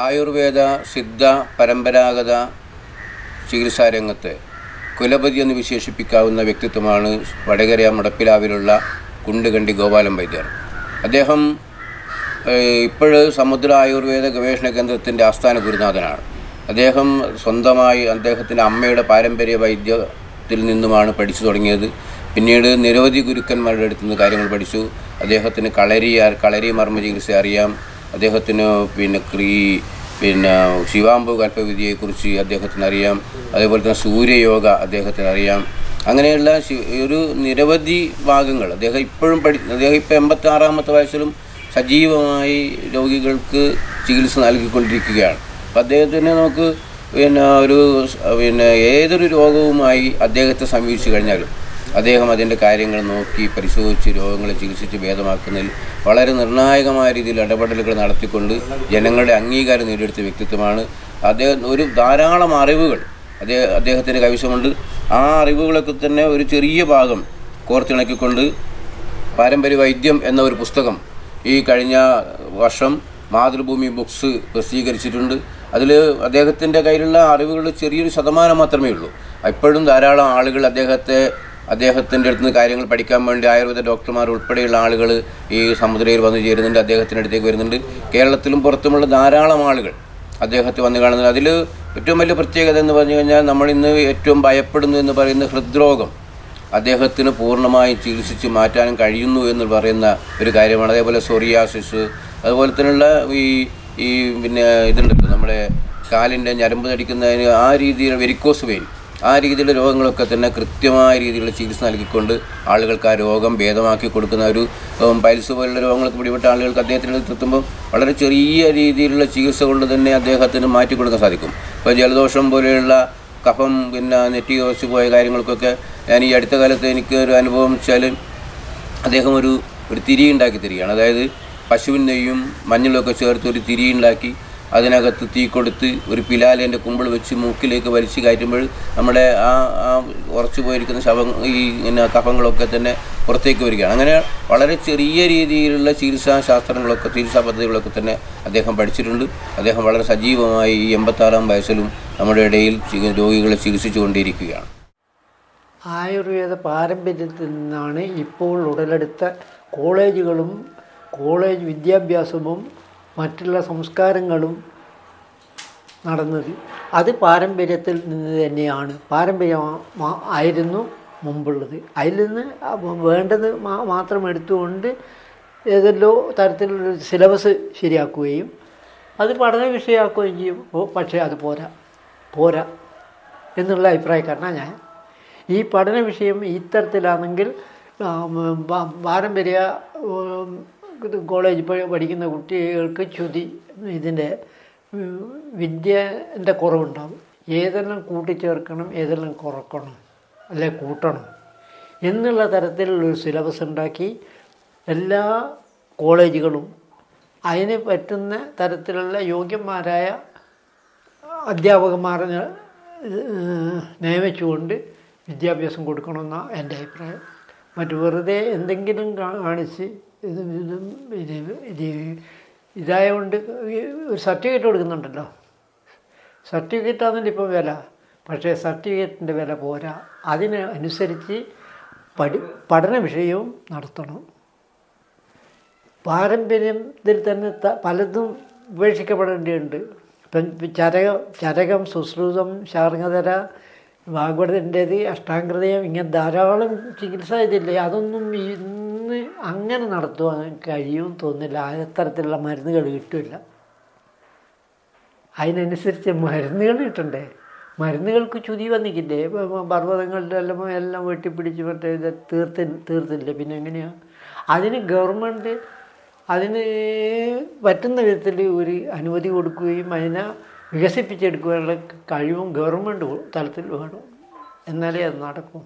ആയുർവേദ സിദ്ധ പരമ്പരാഗത ചികിത്സാരംഗത്ത് കുലപതി എന്ന് വിശേഷിപ്പിക്കാവുന്ന വ്യക്തിത്വമാണ് വടകര മുടപ്പിലാവിലുള്ള കുണ്ടുകണ്ടി ഗോപാലൻ വൈദ്യർ. അദ്ദേഹം ഇപ്പോൾ സമുദ്ര ആയുർവേദ ഗവേഷണ കേന്ദ്രത്തിന്റെ ആസ്ഥാന ഗുരുനാഥനാണ്. അദ്ദേഹം സ്വന്തമായി അദ്ദേഹത്തിന്റെ അമ്മയുടെ പാരമ്പര്യ വൈദ്യത്തിൽ നിന്നുമാണ് പഠിച്ചു തുടങ്ങിയത്. പിന്നീട് നിരവധി ഗുരുക്കന്മാരുടെ അടുത്ത് നിന്ന് കാര്യങ്ങൾ പഠിച്ചു. അദ്ദേഹത്തിന് കളരി കളരി മർമ്മ ചികിത്സ അറിയാം. അദ്ദേഹത്തിന് പിന്നെ ക്രീ പിന്നെ ശിവാംബു കൽപ്പവിധിയെക്കുറിച്ച് അദ്ദേഹത്തിന് അറിയാം അതേപോലെ തന്നെ സൂര്യയോഗ അദ്ദേഹത്തിന് അറിയാം അങ്ങനെയുള്ള ഒരു നിരവധി ഭാഗങ്ങൾ. അദ്ദേഹം ഇപ്പോഴും പഠി അദ്ദേഹം ഇപ്പോൾ എൺപത്തി ആറാമത്തെ വയസ്സിലും സജീവമായി രോഗികൾക്ക് ചികിത്സ നൽകിക്കൊണ്ടിരിക്കുകയാണ്. അപ്പം അദ്ദേഹത്തിന് നമുക്ക് പിന്നെ ഒരു പിന്നെ ഏതൊരു രോഗവുമായി അദ്ദേഹത്തെ സമീപിച്ചു കഴിഞ്ഞാലും അദ്ദേഹം അതിന്റെ കാര്യങ്ങൾ നോക്കി പരിശോധിച്ച് രോഗങ്ങളെ ചികിത്സിച്ച് ഭേദമാക്കുന്നതിൽ വളരെ നിർണായകമായ രീതിയിൽ ഇടപെടലുകൾ നടത്തിക്കൊണ്ട് ജനങ്ങളുടെ അംഗീകാരം നേടിയെടുത്ത വ്യക്തിത്വമാണ്. അദ്ദേഹം ഒരു ധാരാളം അറിവുകൾ അദ്ദേഹം അദ്ദേഹത്തിന്റെ കൈവശമുണ്ട്. ആ അറിവുകളൊക്കെ തന്നെ ഒരു ചെറിയ ഭാഗം കോർത്തിണക്കിക്കൊണ്ട് പാരമ്പര്യ വൈദ്യം എന്ന ഒരു പുസ്തകം ഈ കഴിഞ്ഞ വർഷം മാതൃഭൂമി ബുക്സ് പ്രസിദ്ധീകരിച്ചിട്ടുണ്ട്. അതിൽ അദ്ദേഹത്തിന്റെ കയ്യിലുള്ള അറിവുകളുടെ ചെറിയൊരു ശതമാനം മാത്രമേ ഉള്ളൂ. ഇപ്പോഴും ധാരാളം ആളുകൾ അദ്ദേഹത്തെ അദ്ദേഹത്തിന്റെ അടുത്ത് നിന്ന് കാര്യങ്ങൾ പഠിക്കാൻ വേണ്ടി ആയുർവേദ ഡോക്ടർമാർ ഉൾപ്പെടെയുള്ള ആളുകൾ ഈ സമുദ്രയിൽ വന്നു ചേരുന്നുണ്ട് അദ്ദേഹത്തിന്റെ അടുത്തേക്ക് വരുന്നുണ്ട്. കേരളത്തിലും പുറത്തുമുള്ള ധാരാളം ആളുകൾ അദ്ദേഹത്തെ വന്ന് കാണുന്നത് അതിൽ ഏറ്റവും വലിയ പ്രത്യേകത എന്ന് പറഞ്ഞു കഴിഞ്ഞാൽ നമ്മൾ ഇന്ന് ഏറ്റവും ഭയപ്പെടുന്നു എന്ന് പറയുന്ന ഹൃദ്രോഗം അദ്ദേഹത്തിന് പൂർണമായും ചികിത്സിച്ച് മാറ്റാനും കഴിയുന്നു എന്ന് പറയുന്ന ഒരു കാര്യമാണ്. അതേപോലെ സൊറിയാസിസ് അതുപോലെ തന്നെയുള്ള ഈ ഈ പിന്നെ ഇതുണ്ടല്ലോ നമ്മുടെ കാലിന്റെ ഞരമ്പ് തടിക്കുന്നതിന് ആ രീതിയിൽ വെരിക്കോസ് വെയിൻ ആ രീതിയിലുള്ള രോഗങ്ങളൊക്കെ തന്നെ കൃത്യമായ രീതിയിലുള്ള ചികിത്സ നൽകിക്കൊണ്ട് ആളുകൾക്ക് ആ രോഗം ഭേദമാക്കി കൊടുക്കുന്ന ഒരു പൈൽസ് പോലുള്ള രോഗങ്ങൾക്ക് പിടിപെട്ട ആളുകൾക്ക് അദ്ദേഹത്തിന്റെ എത്തുമ്പോൾ വളരെ ചെറിയ രീതിയിലുള്ള ചികിത്സ കൊണ്ട് തന്നെ അദ്ദേഹത്തിന് മാറ്റി കൊടുക്കാൻ സാധിക്കും. ഇപ്പോൾ ജലദോഷം പോലെയുള്ള കഫം പിന്നെ നെറ്റി ഉറച്ചു പോയ കാര്യങ്ങൾക്കൊക്കെ ഞാൻ ഈ അടുത്ത കാലത്ത് എനിക്ക് ഒരു അനുഭവം വെച്ചാൽ അദ്ദേഹം ഒരു ഒരു തിരി ഉണ്ടാക്കി തരികയാണ്. അതായത് പശുവിൻ നെയ്യും മഞ്ഞളുമൊക്കെ ചേർത്ത് ഒരു തിരി ഉണ്ടാക്കി അതിനകത്ത് തീ കൊടുത്ത് ഒരു പിലാലേന്റെ കുമ്പിൾ വെച്ച് മൂക്കിലേക്ക് വലിച്ചു കയറ്റുമ്പോൾ നമ്മുടെ ആ ആ ഉറച്ചു പോയിരിക്കുന്ന ശവം ഈ പിന്നെ കഫങ്ങളൊക്കെ തന്നെ പുറത്തേക്ക് വരികയാണ്. അങ്ങനെ വളരെ ചെറിയ രീതിയിലുള്ള ചികിത്സാ ശാസ്ത്രങ്ങളൊക്കെ ചികിത്സാ പദ്ധതികളൊക്കെ തന്നെ അദ്ദേഹം പഠിച്ചിട്ടുണ്ട്. അദ്ദേഹം വളരെ സജീവമായി ഈ എൺപത്താറാം വയസ്സിലും നമ്മുടെ ഇടയിൽ രോഗികളെ രോഗികളെ ചികിത്സിച്ചുകൊണ്ടിരിക്കുകയാണ്. ആയുർവേദ പാരമ്പര്യത്തിൽ നിന്നാണ് ഇപ്പോൾ ഉടലെടുത്ത കോളേജുകളും കോളേജ് വിദ്യാഭ്യാസവും മറ്റുള്ള സംസ്കാരങ്ങളും നടന്നത്. അത് പാരമ്പര്യത്തിൽ നിന്ന് തന്നെയാണ്. പാരമ്പര്യം ആയിരുന്നു മുമ്പുള്ളത്. അതിൽ നിന്ന് വേണ്ടത് മാത്രം എടുത്തുകൊണ്ട് ഏതെല്ലോ തരത്തിലുള്ള സിലബസ് ശരിയാക്കുകയും അത് പഠന വിഷയമാക്കുകയും ചെയ്യും. ഓ പക്ഷേ അത് പോരാ. പോരാ എന്നുള്ള അഭിപ്രായക്കാരനാണ് ഞാൻ. ഈ പഠന വിഷയം ഇത്തരത്തിലാണെങ്കിൽ പാരമ്പര്യ കോളേജ് പഠിക്കുന്ന കുട്ടികൾക്ക് ചുതി ഇതിന്റെ വിദ്യന്റെ കുറവുണ്ടാകും ഏതെല്ലാം കൂട്ടിച്ചേർക്കണം ഏതെല്ലാം കുറക്കണം അല്ലെ കൂട്ടണം എന്നുള്ള തരത്തിലുള്ളൊരു സിലബസ് ഉണ്ടാക്കി എല്ലാ കോളേജുകളും അതിന് പറ്റുന്ന തരത്തിലുള്ള യോഗ്യന്മാരായ അധ്യാപകന്മാരെ നിയമിച്ചുകൊണ്ട് വിദ്യാഭ്യാസം കൊടുക്കണമെന്നാണ് എന്റെ അഭിപ്രായം. മറ്റു വെറുതെ എന്തെങ്കിലും കാണിച്ച് ഇത് ഇതും ഇത് ഇത് ഇതായതുകൊണ്ട് ഒരു സർട്ടിഫിക്കറ്റ് കൊടുക്കുന്നുണ്ടല്ലോ. ആണെങ്കിൽ ഇപ്പോൾ വില. പക്ഷേ സർട്ടിഫിക്കറ്റിന്റെ വില പോരാ. അതിന് അനുസരിച്ച് പഠി പഠന വിഷയവും നടത്തണം. പാരമ്പര്യത്തിൽ തന്നെ പലതും ഉപേക്ഷിക്കപ്പെടേണ്ടതുണ്ട്. ഇപ്പം ചരകം ചരകം ശുശ്രൂതം ശാർങ്ങതര ഭാഗവതന്റേത് അഷ്ടാംഗൃതയം ഇങ്ങനെ ധാരാളം ചികിത്സ ഇതില്ലേ? അതൊന്നും അങ്ങനെ നടത്തുവാൻ കഴിയുമെന്ന് തോന്നില്ല അത്തരത്തിലുള്ള മരുന്നുകൾ കിട്ടില്ല. അതിനനുസരിച്ച് മരുന്നുകൾ കിട്ടണ്ടേ? മരുന്നുകൾക്ക് ചുതി വന്നിക്കില്ലേ? പർവതങ്ങളുടെ എല്ലാം വെട്ടിപ്പിടിച്ച് മറ്റേ ഇത് തീർത്തി തീർത്തില്ലേ? പിന്നെ എങ്ങനെയാണ് അതിന് ഗവൺമെന്റ് അതിന് പറ്റുന്ന വിധത്തിൽ ഒരു അനുമതി കൊടുക്കുകയും അതിനെ വികസിപ്പിച്ചെടുക്കുവാനുള്ള കഴിവും ഗവൺമെന്റ് തലത്തിൽ വേണം. എന്നാലേ അത് നടക്കും.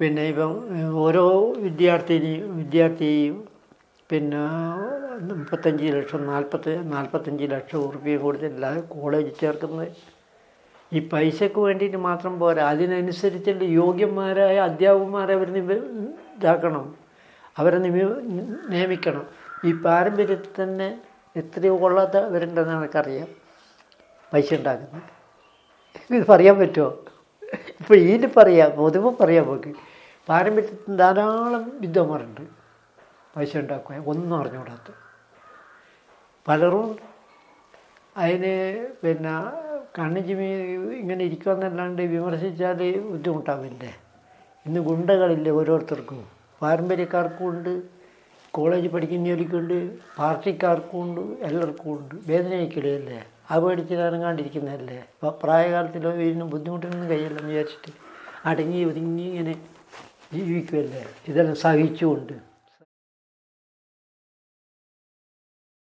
പിന്നെ ഇപ്പം ഓരോ വിദ്യാർത്ഥിനെയും വിദ്യാർത്ഥിയെയും പിന്നെ മുപ്പത്തഞ്ച് ലക്ഷം നാൽപ്പത്തി നാൽപ്പത്തഞ്ച് ലക്ഷം ഉറുപ്പിയും കൊടുത്ത് എല്ലാ കോളേജിൽ ചേർക്കുന്നത്. ഈ പൈസക്ക് വേണ്ടിയിട്ട് മാത്രം പോരാ. അതിനനുസരിച്ചുള്ള യോഗ്യന്മാരായ അധ്യാപകന്മാരെ അവർ ഇതാക്കണം. അവരെ നിയമിക്കണം. ഈ പാരമ്പര്യത്തിൽ തന്നെ എത്രയോ കൊള്ളാത്തവരുണ്ടെന്ന് എനിക്കറിയാം. പൈസ ഉണ്ടാക്കുന്നത്. ഇത് പറയാൻ പറ്റുമോ? ഇപ്പോൾ ഇതിന് പറയാം പൊതുവെ പറയാം നമുക്ക്. പാരമ്പര്യത്തിൽ ധാരാളം വിദ്വാന്മാരുണ്ട്. പൈസ ഉണ്ടാക്കുക ഒന്നും അറിഞ്ഞുകൂടാത്ത. പലരും. അതിന് പിന്നെ കണ്ണിച്ചിമി ഇങ്ങനെ ഇരിക്കുമെന്നല്ലാണ്ട് വിമർശിച്ചാൽ ബുദ്ധിമുട്ടാവില്ലേ? ഇന്ന് ഗുണ്ടകളില്ലേ ഓരോരുത്തർക്കും. പാരമ്പര്യക്കാർക്കും ഉണ്ട് കോളേജ് പഠിക്കുന്നവർക്കുണ്ട് പാർട്ടിക്കാർക്കും ഉണ്ട് എല്ലാവർക്കും ഉണ്ട് വേദനയ്ക്കിടയല്ലേ ആ പേടിച്ച് ഇറങ്ങാണ്ടിരിക്കുന്നതല്ലേ അപ്പോൾ പ്രായകാലത്തിൽ ഇതിനും ബുദ്ധിമുട്ടൊന്നും കഴിയില്ലെന്ന് വിചാരിച്ചിട്ട് അടങ്ങി ഒതുങ്ങി ഇങ്ങനെ ജീവിക്കുമല്ലേ ഇതെല്ലാം സഹിച്ചുകൊണ്ട്.